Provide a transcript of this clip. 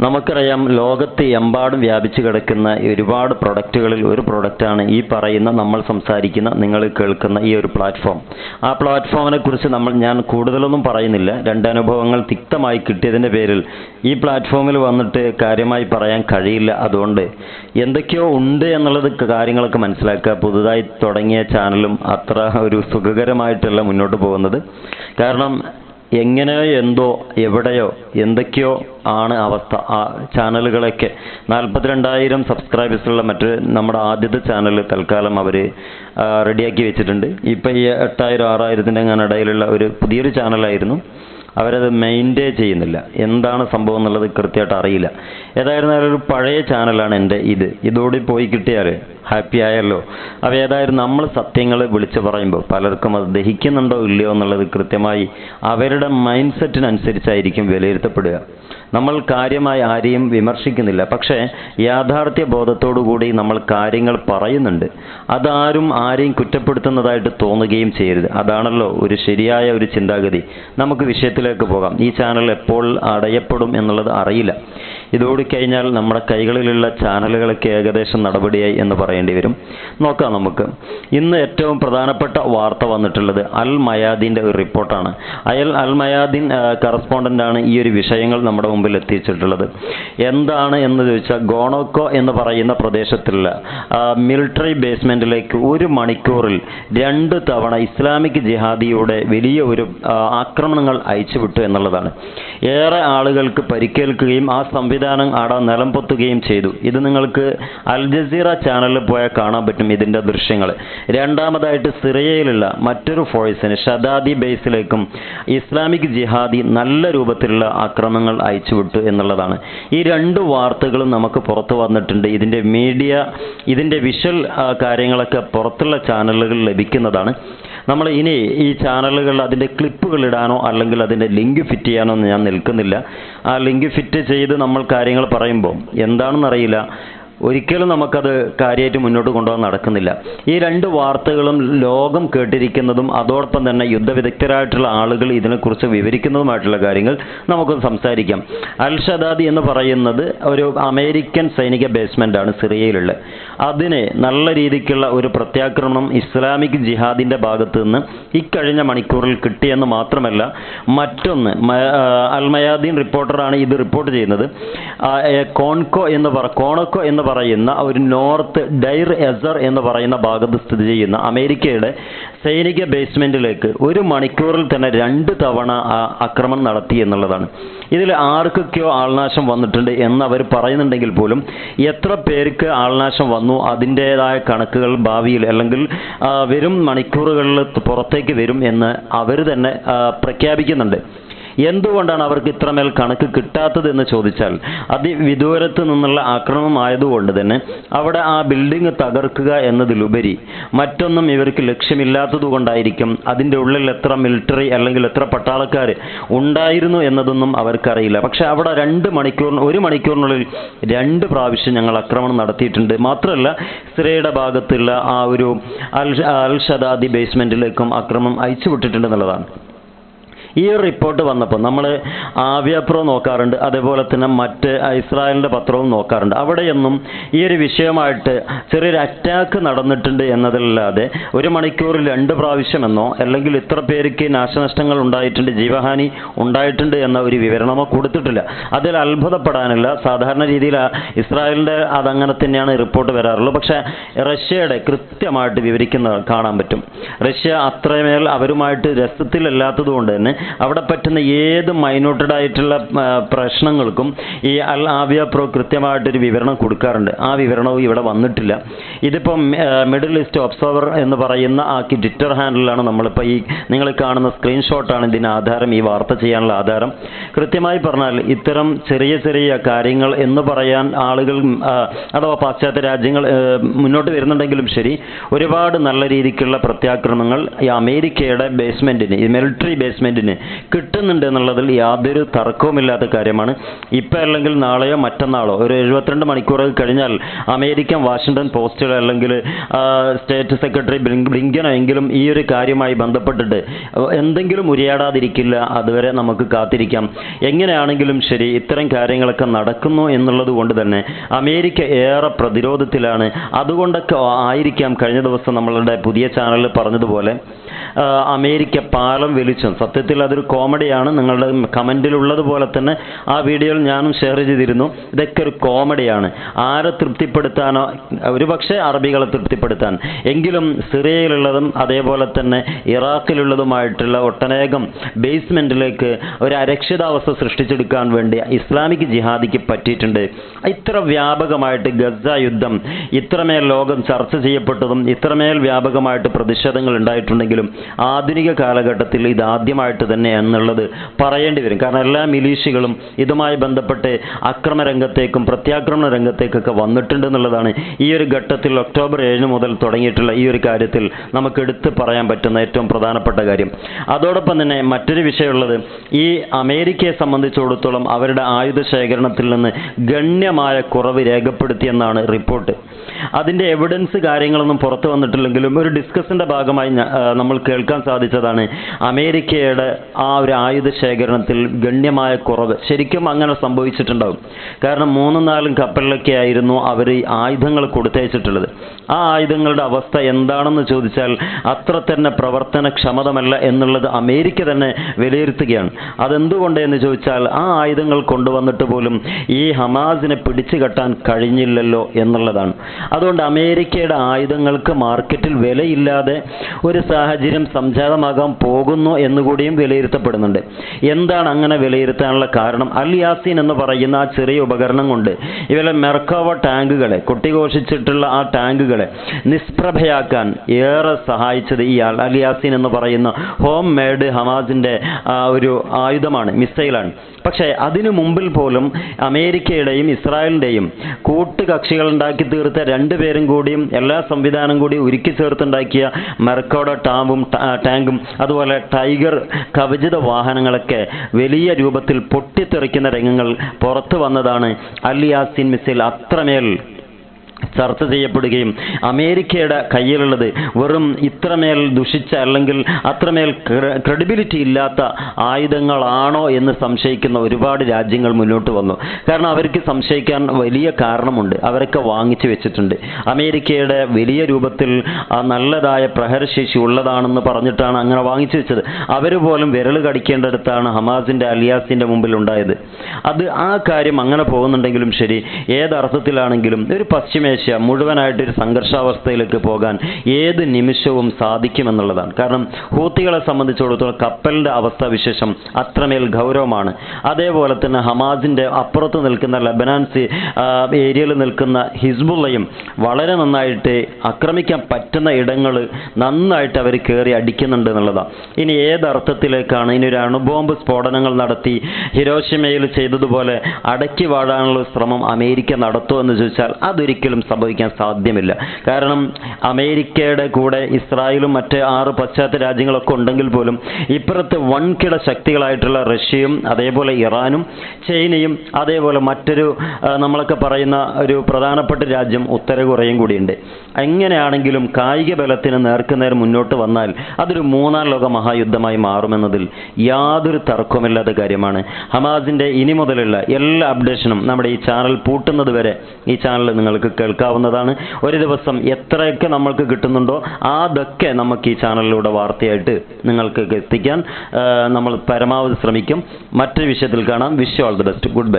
നമുക്കറിയാം ലോകത്ത് എമ്പാടും വ്യാപിച്ചു കിടക്കുന്ന ഒരുപാട് പ്രൊഡക്റ്റുകളിൽ ഒരു പ്രൊഡക്റ്റാണ് ഈ പറയുന്ന നമ്മൾ സംസാരിക്കുന്ന നിങ്ങൾ കേൾക്കുന്ന ഈ ഒരു പ്ലാറ്റ്ഫോം. ആ പ്ലാറ്റ്ഫോമിനെ കുറിച്ച് നമ്മൾ ഞാൻ കൂടുതലൊന്നും പറയുന്നില്ല. രണ്ട് അനുഭവങ്ങൾ തിക്തമായി കിട്ടിയതിന്റെ പേരിൽ ഈ പ്ലാറ്റ്ഫോമിൽ വന്നിട്ട് കാര്യമായി പറയാൻ കഴിയില്ല അതുകൊണ്ട്. എന്തൊക്കെയോ ഉണ്ട് എന്നുള്ളത് കാര്യങ്ങളൊക്കെ മനസ്സിലാക്കുക. പുതുതായി തുടങ്ങിയ ചാനലും അത്ര ഒരു സുഖകരമായിട്ടല്ല മുന്നോട്ട് പോകുന്നത്. കാരണം എങ്ങനെയോ എന്തോ എവിടെയോ എന്തൊക്കെയോ ആണ് അവസ്ഥ ആ ചാനലുകളൊക്കെ. നാൽപ്പത്തിരണ്ടായിരം സബ്സ്ക്രൈബേഴ്സുള്ള മറ്റൊരു നമ്മുടെ ആദ്യത്തെ ചാനൽ തൽക്കാലം അവർ റെഡിയാക്കി വെച്ചിട്ടുണ്ട്. ഇപ്പം ഈ എട്ടായിരം ആറായിരത്തിന്റെ അങ്ങനെ ഇടയിലുള്ള ഒരു പുതിയൊരു ചാനലായിരുന്നു. അവരത് മെയിന്റെയിൻ ചെയ്യുന്നില്ല. എന്താണ് സംഭവം എന്നുള്ളത് കൃത്യമായിട്ട് അറിയില്ല. ഏതായിരുന്നാലും ഒരു പഴയ ചാനലാണ് എന്റെ ഇത്. ഇതോടെ പോയി കിട്ടിയാൽ ഹാപ്പി ആയല്ലോ. അപ്പോൾ ഏതായാലും നമ്മൾ സത്യങ്ങൾ വിളിച്ചു പറയുമ്പോൾ പലർക്കും അത് ദഹിക്കുന്നുണ്ടോ ഇല്ലയോ എന്നുള്ളത് കൃത്യമായി അവരുടെ മൈൻഡ് സെറ്റിനനുസരിച്ചായിരിക്കും വിലയിരുത്തപ്പെടുക. നമ്മൾ കാര്യമായി ആരെയും വിമർശിക്കുന്നില്ല. പക്ഷേ യാഥാർത്ഥ്യ കൂടി നമ്മൾ കാര്യങ്ങൾ പറയുന്നുണ്ട്. അതാരും ആരെയും കുറ്റപ്പെടുത്തുന്നതായിട്ട് തോന്നുകയും ചെയ്യരുത്. അതാണല്ലോ ഒരു ശരിയായ ഒരു ചിന്താഗതി. നമുക്ക് വിഷയത്തിലേക്ക് പോകാം. ഈ ചാനൽ എപ്പോൾ അടയപ്പെടും എന്നുള്ളത് അറിയില്ല. ഇതോടി കഴിഞ്ഞാൽ നമ്മുടെ കൈകളിലുള്ള ചാനലുകളൊക്കെ ഏകദേശം നടപടിയായി എന്ന് പറയേണ്ടി വരും. നോക്കാം നമുക്ക്. ഇന്ന് ഏറ്റവും പ്രധാനപ്പെട്ട വാർത്ത വന്നിട്ടുള്ളത് അൽ മയാദിന്റെ ഒരു റിപ്പോർട്ടാണ്. അയൽ അൽ മയാദിൻ കറസ്പോണ്ടന്റാണ് ഈ ഒരു വിഷയങ്ങൾ നമ്മുടെ മുമ്പിൽ എത്തിച്ചിട്ടുള്ളത്. എന്താണ് എന്ന് ചോദിച്ചാൽ ഗോണോക്കോ എന്ന് പറയുന്ന പ്രദേശത്തുള്ള മിലിറ്ററി ബേസ്മെന്റിലേക്ക് ഒരു മണിക്കൂറിൽ രണ്ട് തവണ ഇസ്ലാമിക് ജിഹാദിയുടെ വലിയ ഒരു ആക്രമണങ്ങൾ അയച്ചുവിട്ടു എന്നുള്ളതാണ്. ഏറെ ആളുകൾക്ക് പരിക്കേൽക്കുകയും ആ സംവിധാനം ആടെ നിലം പൊത്തുകയും ചെയ്തു. ഇത് നിങ്ങൾക്ക് അൽ ജസീറ ചാനലിൽ പോയാൽ കാണാൻ പറ്റും ഇതിന്റെ ദൃശ്യങ്ങൾ രണ്ടാമതായിട്ട് സിറിയയിലുള്ള മറ്റൊരു ഫോഴ്സിന് ഷദാദി ബേസിലേക്കും ഇസ്ലാമിക് ജിഹാദി നല്ല രൂപത്തിലുള്ള ആക്രമണങ്ങൾ അയച്ചുവിട്ടു എന്നുള്ളതാണ്. ഈ രണ്ട് വാർത്തകളും നമുക്ക് പുറത്തു വന്നിട്ടുണ്ട്. ഇതിന്റെ മീഡിയ ഇതിന്റെ വിഷ്വൽ കാര്യങ്ങളൊക്കെ പുറത്തുള്ള ചാനലുകൾ ലഭിക്കുന്നതാണ്. നമ്മൾ ഇനി ഈ ചാനലുകൾ അതിന്റെ ക്ലിപ്പുകൾ ഇടാനോ അല്ലെങ്കിൽ അതിന്റെ ലിങ്ക് ഫിറ്റ് ചെയ്യാനോ ഞാൻ നിൽക്കുന്നില്ല. ആ ലിങ്ക് ഫിറ്റ് ചെയ്ത് നമ്മൾ കാര്യങ്ങൾ പറയുമ്പോൾ എന്താണെന്നറിയില്ല ഒരിക്കലും നമുക്കത് കാര്യമായിട്ട് മുന്നോട്ട് കൊണ്ടുപോകാൻ നടക്കുന്നില്ല. ഈ രണ്ട് വാർത്തകളും ലോകം കേട്ടിരിക്കുന്നതും അതോടൊപ്പം തന്നെ യുദ്ധവിദഗ്ധരായിട്ടുള്ള ആളുകൾ ഇതിനെക്കുറിച്ച് വിവരിക്കുന്നതുമായിട്ടുള്ള കാര്യങ്ങൾ നമുക്കൊന്ന് സംസാരിക്കാം. അൽ ഷദാദി എന്ന് പറയുന്നത് ഒരു അമേരിക്കൻ സൈനിക ബേസ്മെന്റാണ് സിറിയയിലുള്ള അതിനെ നല്ല രീതിക്കുള്ള ഒരു പ്രത്യാക്രമണം ഇസ്ലാമിക് ജിഹാദിന്റെ ഭാഗത്ത് നിന്ന് ഇക്കഴിഞ്ഞ മണിക്കൂറിൽ കിട്ടിയെന്ന് മാത്രമല്ല മറ്റൊന്ന് അൽമയാദീൻ റിപ്പോർട്ടറാണ് ഇത് റിപ്പോർട്ട് ചെയ്യുന്നത്. കോൺകോ എന്ന് പറ കോണക്കോ എന്ന് പറയുന്ന ഒരു നോർത്ത് ഡൈർ എസർ എന്ന് പറയുന്ന ഭാഗത്ത് സ്ഥിതി ചെയ്യുന്ന അമേരിക്കയുടെ സൈനിക ബേസ്മെന്റിലേക്ക് ഒരു മണിക്കൂറിൽ തന്നെ രണ്ട് തവണ ആക്രമണം നടത്തി എന്നുള്ളതാണ്. ഇതിൽ ആർക്കൊക്കെയോ ആൾനാശം വന്നിട്ടുണ്ട് എന്ന് അവർ പറയുന്നുണ്ടെങ്കിൽ പോലും എത്ര പേർക്ക് ആൾനാശം വന്നു അതിന്റെതായ കണക്കുകൾ ഭാവിയിൽ അല്ലെങ്കിൽ വരും മണിക്കൂറുകളിൽ പുറത്തേക്ക് വരും എന്ന് അവർ തന്നെ പ്രഖ്യാപിക്കുന്നുണ്ട്. എന്തുകൊണ്ടാണ് അവർക്ക് ഇത്രമേൽ കണക്ക് കിട്ടാത്തത് എന്ന് ചോദിച്ചാൽ അതിവിദൂരത്ത് നിന്നുള്ള ആക്രമണം ആയതുകൊണ്ട് തന്നെ അവിടെ ആ ബിൽഡിംഗ് തകർക്കുക എന്നതിലുപരി മറ്റൊന്നും ഇവർക്ക് ലക്ഷ്യമില്ലാത്തതുകൊണ്ടായിരിക്കും അതിന്റെ ഉള്ളിൽ എത്ര മിലിറ്ററി അല്ലെങ്കിൽ എത്ര പട്ടാളക്കാർ ഉണ്ടായിരുന്നു എന്നതൊന്നും അവർക്കറിയില്ല. പക്ഷെ അവിടെ രണ്ട് മണിക്കൂറിന് ഒരു മണിക്കൂറിനുള്ളിൽ രണ്ട് പ്രാവശ്യം ഞങ്ങൾ ആക്രമണം നടത്തിയിട്ടുണ്ട്. മാത്രമല്ല സിറയുടെ ഭാഗത്തുള്ള ആ ഒരു അൽ അൽ ഷദാദി ബേസ്മെന്റിലേക്കും ആക്രമണം അയച്ചുവിട്ടിട്ടുണ്ടെന്നുള്ളതാണ് ഈ ഒരു റിപ്പോർട്ട് വന്നപ്പോൾ നമ്മൾ ആവ്യപ്രോ നോക്കാറുണ്ട് അതേപോലെ തന്നെ മറ്റ് ഇസ്രായേലിന്റെ പത്രവും നോക്കാറുണ്ട്. അവിടെയൊന്നും ഈ ഒരു വിഷയമായിട്ട് ചെറിയൊരു അറ്റാക്ക് നടന്നിട്ടുണ്ട് എന്നതല്ലാതെ ഒരു മണിക്കൂറിൽ രണ്ട് പ്രാവശ്യമെന്നോ അല്ലെങ്കിൽ ഇത്ര പേർക്ക് നാശനഷ്ടങ്ങൾ ഉണ്ടായിട്ടുണ്ട് ജീവഹാനി ഉണ്ടായിട്ടുണ്ട് എന്ന ഒരു വിവരണമോ കൊടുത്തിട്ടില്ല. അതിൽ അത്ഭുതപ്പെടാനില്ല സാധാരണ രീതിയിൽ ഇസ്രായേലിന്റെ അതങ്ങനെ തന്നെയാണ് റിപ്പോർട്ട് വരാറുള്ളത്. പക്ഷേ റഷ്യയുടെ കൃത്യമായിട്ട് വിവരിക്കുന്ന കാണാൻ പറ്റും. റഷ്യ അത്രമേൽ അവരുമായിട്ട് രസത്തിലല്ലാത്തത് കൊണ്ട് തന്നെ അവിടെ പറ്റുന്ന ഏത് മൈന്യൂട്ടഡ് ആയിട്ടുള്ള പ്രശ്നങ്ങൾക്കും ഈ അൽ ആവിയ പ്രോ കൃത്യമായിട്ടൊരു വിവരണം കൊടുക്കാറുണ്ട്. ആ വിവരണവും ഇവിടെ വന്നിട്ടില്ല. ഇതിപ്പം മിഡിൽ ഈസ്റ്റ് ഒബ്സർവർ എന്ന് പറയുന്ന ആ ട്വിറ്റർ ഹാൻഡിലാണ് നമ്മളിപ്പോൾ ഈ നിങ്ങൾ കാണുന്ന സ്ക്രീൻഷോട്ടാണ് ഇതിന് ആധാരം ഈ വാർത്ത ചെയ്യാനുള്ള ആധാരം. കൃത്യമായി പറഞ്ഞാൽ ഇത്തരം ചെറിയ ചെറിയ കാര്യങ്ങൾ എന്ന് പറയാൻ ആളുകൾ അഥവാ പാശ്ചാത്യ രാജ്യങ്ങൾ മുന്നോട്ട് വരുന്നുണ്ടെങ്കിലും ശരി ഒരുപാട് നല്ല രീതിക്കുള്ള പ്രത്യാക്രമണങ്ങൾ ഈ അമേരിക്കയുടെ ബേസ്മെന്റിന് ഈ മിലിറ്ററി ബേസ്മെന്റിന് ഇസ്രായേലിന് കിട്ടുന്നുണ്ട് എന്നുള്ളതിൽ യാതൊരു തർക്കവുമില്ലാത്ത കാര്യമാണ്. ഇപ്പം അല്ലെങ്കിൽ നാളെയോ മറ്റന്നാളോ ഒരു എഴുപത്തിരണ്ട് മണിക്കൂർ കഴിഞ്ഞാൽ അമേരിക്കൻ വാഷിംഗ്ടൺ പോസ്റ്റിലോ അല്ലെങ്കിൽ സ്റ്റേറ്റ് സെക്രട്ടറി ബ്ലിങ്ക് ബ്ലിങ്കനോ എങ്കിലും ഈ ഒരു കാര്യമായി ബന്ധപ്പെട്ടിട്ട് എന്തെങ്കിലും ഉരിയാടാതിരിക്കില്ല അതുവരെ നമുക്ക് കാത്തിരിക്കാം. എങ്ങനെയാണെങ്കിലും ശരി ഇത്തരം കാര്യങ്ങളൊക്കെ നടക്കുന്നു എന്നുള്ളത് കൊണ്ട് തന്നെ അമേരിക്ക ഏറെ പ്രതിരോധത്തിലാണ്. അതുകൊണ്ടൊക്കെ ആയിരിക്കാം കഴിഞ്ഞ ദിവസം നമ്മളുടെ പുതിയ ചാനലിൽ പറഞ്ഞതുപോലെ അമേരിക്ക പാലം വലിച്ചും സത്യത്തിൽ അതൊരു കോമഡിയാണ്. നിങ്ങളുടെ കമന്റിലുള്ളതുപോലെ തന്നെ ആ വീഡിയോയിൽ ഞാനും ഷെയർ ചെയ്തിരുന്നു. ഇതൊക്കെ ഒരു കോമഡിയാണ്. ആരെ തൃപ്തിപ്പെടുത്താനോ ഒരുപക്ഷെ അറബികളെ തൃപ്തിപ്പെടുത്താൻ. എങ്കിലും സിറിയയിലുള്ളതും അതേപോലെ തന്നെ ഇറാഖിലുള്ളതുമായിട്ടുള്ള ഒട്ടനേകം ബേസ്മെന്റിലേക്ക് ഒരു അരക്ഷിതാവസ്ഥ സൃഷ്ടിച്ചെടുക്കാൻ വേണ്ടി ഇസ്ലാമിക് ജിഹാദിക്ക് പറ്റിയിട്ടുണ്ട്. ഇത്ര വ്യാപകമായിട്ട് ഗസ യുദ്ധം ഇത്രമേൽ ലോകം ചർച്ച ചെയ്യപ്പെട്ടതും ഇത്രമേൽ വ്യാപകമായിട്ട് പ്രതിഷേധങ്ങൾ ഉണ്ടായിട്ടുണ്ടെങ്കിലും ആധുനിക കാലഘട്ടത്തിൽ ഇത് ആദ്യമായിട്ട് തന്നെ എന്നുള്ളത് പറയേണ്ടി വരും. കാരണം എല്ലാ മിലീഷ്യകളും ഇതുമായി ബന്ധപ്പെട്ട് അക്രമ രംഗത്തേക്കും പ്രത്യാക്രമണ രംഗത്തേക്കൊക്കെ വന്നിട്ടുണ്ട് എന്നുള്ളതാണ് ഈ ഒരു ഘട്ടത്തിൽ ഒക്ടോബർ ഏഴിന് മുതൽ തുടങ്ങിയിട്ടുള്ള ഈ ഒരു കാര്യത്തിൽ നമുക്ക് എടുത്തു പറയാൻ പറ്റുന്ന ഏറ്റവും പ്രധാനപ്പെട്ട കാര്യം. അതോടൊപ്പം തന്നെ മറ്റൊരു വിഷയമുള്ളത് ഈ അമേരിക്കയെ സംബന്ധിച്ചിടത്തോളം അവരുടെ ആയുധ ശേഖരണത്തിൽ നിന്ന് ഗണ്യമായ കുറവ് രേഖപ്പെടുത്തിയെന്നാണ് റിപ്പോർട്ട്. അതിന്റെ എവിഡൻസ് കാര്യങ്ങളൊന്നും പുറത്തു വന്നിട്ടില്ലെങ്കിലും ഒരു ഡിസ്കസിന്റെ ഭാഗമായി നമ്മൾ കേൾക്കാൻ സാധിച്ചതാണ് അമേരിക്കയുടെ ആ ഒരു ആയുധ ശേഖരണത്തിൽ ഗണ്യമായ കുറവ്. ശരിക്കും അങ്ങനെ സംഭവിച്ചിട്ടുണ്ടാവും. കാരണം മൂന്നും നാലും കപ്പലിലൊക്കെ ആയിരുന്നു അവർ ആയുധങ്ങൾ കൊടുത്തയച്ചിട്ടുള്ളത്. ആ ആയുധങ്ങളുടെ അവസ്ഥ എന്താണെന്ന് ചോദിച്ചാൽ അത്ര തന്നെ പ്രവർത്തനക്ഷമതമല്ല എന്നുള്ളത് അമേരിക്ക തന്നെ വിലയിരുത്തുകയാണ്. അതെന്തുകൊണ്ട് എന്ന് ചോദിച്ചാൽ ആ ആയുധങ്ങൾ കൊണ്ടുവന്നിട്ട് പോലും ഈ ഹമാസിനെ പിടിച്ചു കെട്ടാൻ കഴിഞ്ഞില്ലല്ലോ എന്നുള്ളതാണ്. അതുകൊണ്ട് അമേരിക്കയുടെ ആയുധങ്ങൾക്ക് മാർക്കറ്റിൽ വിലയില്ലാതെ ഒരു സാഹചര്യം സംജാതമാകാൻ പോകുന്നു എന്നുകൂടിയും വിലയിരുത്തപ്പെടുന്നുണ്ട്. എന്താണ് അങ്ങനെ വിലയിരുത്താനുള്ള കാരണം? അൽ യാസീൻ എന്ന് പറയുന്ന ആ ചെറിയ ഉപകരണം കൊണ്ട് ഇവരെ മെർക്കോവ ടാങ്കുകളെ കൊട്ടിഘോഷിച്ചിട്ടുള്ള ആ ടാങ്കുകളെ നിഷ്പ്രഭയാക്കാൻ ഏറെ സഹായിച്ചത് ഈ അൽ എന്ന് പറയുന്ന ഹോം മെയ്ഡ് ഹമാസിന്റെ ഒരു ആയുധമാണ് മിസൈലാണ്. പക്ഷേ അതിനു മുമ്പിൽ പോലും അമേരിക്കയുടെയും ഇസ്രായേലിന്റെയും കൂട്ടുകക്ഷികൾ ഉണ്ടാക്കി തീർത്ത രണ്ടുപേരും കൂടിയും എല്ലാ സംവിധാനം കൂടി ഒരുക്കി ചേർത്തുണ്ടാക്കിയ മെർക്കോഡ ടാമ്പും ടാങ്കും അതുപോലെ ടൈഗർ കവചിത വാഹനങ്ങളൊക്കെ വലിയ രൂപത്തിൽ പൊട്ടിത്തെറിക്കുന്ന രംഗങ്ങൾ പുറത്തു വന്നതാണ് അൽ യാസിൻ മിസൈൽ. അത്രമേൽ ചർച്ച ചെയ്യപ്പെടുകയും അമേരിക്കയുടെ കയ്യിലുള്ളത് വെറും ഇത്രമേൽ ദുഷിച്ച അല്ലെങ്കിൽ അത്രമേൽ ക്രെഡിബിലിറ്റി ഇല്ലാത്ത ആയുധങ്ങളാണോ എന്ന് സംശയിക്കുന്ന ഒരുപാട് രാജ്യങ്ങൾ മുന്നോട്ട് വന്നു. കാരണം അവർക്ക് സംശയിക്കാൻ വലിയ കാരണമുണ്ട്. അവരൊക്കെ വാങ്ങിച്ചു വെച്ചിട്ടുണ്ട്. അമേരിക്കയുടെ വലിയ രൂപത്തിൽ നല്ലതായ പ്രഹരശേഷി ഉള്ളതാണെന്ന് പറഞ്ഞിട്ടാണ് അങ്ങനെ വാങ്ങിച്ചു വെച്ചത്. അവർ പോലും വിരൽ കടിക്കേണ്ടടുത്താണ് ഹമാസിന്റെ അലിയാസിന്റെ മുമ്പിൽ ഉണ്ടായത് അത് ആ കാര്യം അങ്ങനെ പോകുന്നുണ്ടെങ്കിലും ശരി ഏതർത്ഥത്തിലാണെങ്കിലും ഒരു പശ്ചിമേഷ്യ മുഴുവനായിട്ട് ഒരു സംഘർഷാവസ്ഥയിലേക്ക് പോകാൻ ഏത് നിമിഷവും സാധിക്കുമെന്നുള്ളതാണ്. കാരണം ഹൂത്തികളെ സംബന്ധിച്ചിടത്തോളം കപ്പലിന്റെ അവസ്ഥ വിശേഷം അത്രമേൽ ഗൗരവമാണ്. അതേപോലെ തന്നെ ഹമാസിന്റെ അപ്പുറത്ത് നിൽക്കുന്ന ലബനാൻസി ഏരിയയിൽ നിൽക്കുന്ന ഹിസ്ബുള്ളയും വളരെ നന്നായിട്ട് ആക്രമിക്കാൻ പറ്റുന്ന ഇടങ്ങൾ നന്നായിട്ട് അവർ കയറി അടിക്കുന്നുണ്ട് എന്നുള്ളതാണ് ഇനി ഏതർത്ഥത്തിലേക്കാണ് ഇനി ഒരു അണുബോംബ് സ്ഫോടനങ്ങൾ നടത്തി ഹിരോഷിമയിൽ ചെയ്തതുപോലെ അടക്കി വാഴാനുള്ള ശ്രമം അമേരിക്ക നടത്തുമോ എന്ന് ചോദിച്ചാൽ അതൊരിക്കലും സംഭവിക്കാൻ സാധ്യമില്ല. കാരണം അമേരിക്കയുടെ കൂടെ ഇസ്രായേലും മറ്റ് ആറ് പശ്ചാത്തല രാജ്യങ്ങളൊക്കെ ഉണ്ടെങ്കിൽ പോലും ഇപ്പുറത്ത് വൻകിട ശക്തികളായിട്ടുള്ള റഷ്യയും അതേപോലെ ഇറാനും ചൈനയും അതേപോലെ മറ്റൊരു നമ്മളൊക്കെ പറയുന്ന ഒരു പ്രധാനപ്പെട്ട രാജ്യം ഉത്തര കൊറിയയും കൂടിയുണ്ട്. എങ്ങനെയാണെങ്കിലും കായിക ബലത്തിന് നേർക്കുനേർ മുന്നോട്ട് വന്നാൽ അതൊരു മൂന്നാം ലോക മഹായുദ്ധമായി മാറുമെന്നതിൽ യാതൊരു തർക്കമില്ലാത്ത കാര്യമാണ്. ഹമാസിന്റെ ഇനി മുതലുള്ള എല്ലാ അപ്ഡേഷനും നമ്മുടെ ഈ ചാനൽ പൂട്ടുന്നത് വരെ ഈ ചാനൽ നിങ്ങൾക്ക് കേൾക്കാവുന്നതാണ്. ഒരു ദിവസം എത്രയൊക്കെ നമ്മൾക്ക് കിട്ടുന്നുണ്ടോ അതൊക്കെ നമുക്ക് ഈ ചാനലിലൂടെ വാർത്തയായിട്ട് നിങ്ങൾക്ക് എത്തിക്കാൻ നമ്മൾ പരമാവധി ശ്രമിക്കും. മറ്റൊരു വിഷയത്തിൽ കാണാം. Wish all the best good bye